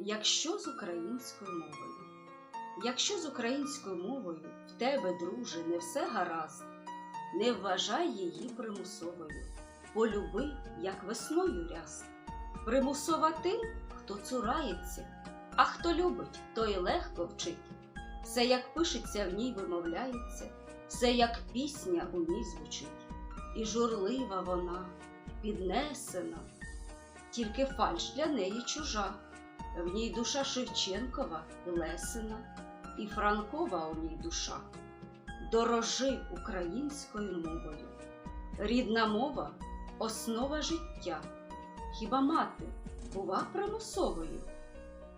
Якщо з українською мовою, якщо з українською мовою в тебе, друже, не все гаразд, не вважай її примусовою, полюби, як весною ряст. Примусова тим, хто цурається, а хто любить, той легко вчить. Все, як пишеться, в ній вимовляється, все, як пісня у ній звучить. І журлива вона, піднесена, тільки фальш для неї чужа. В ній душа Шевченкова Лесина, і Франкова у ній душа. Дорожи українською мовою. Рідна мова основа життя. Хіба мати бува примусовою?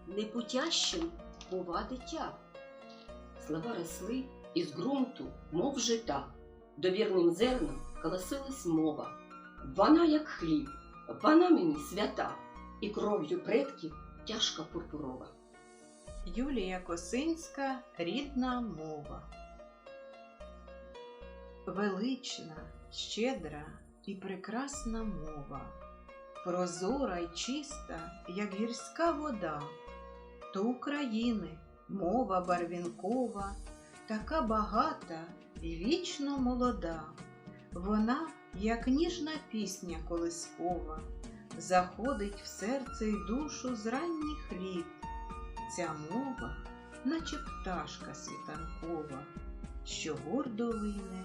Непутящим бува дитя. Слова росли із ґрунту, мов жита, довірним зерном колосилась мова. Вона, як хліб, вона мені свята, і кров'ю предків тяжка пурпурова. Юлія Косинська Рідна мова. Велична, щедра і прекрасна мова, прозора й чиста, як гірська вода, то України мова барвінкова, така багата і вічно молода. Вона, як ніжна пісня колискова, заходить в серце й душу з ранніх літ. Ця мова, наче пташка світанкова, що гордо лине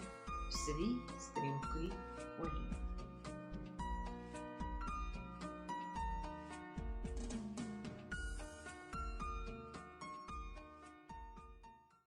в свій стрімкий політ.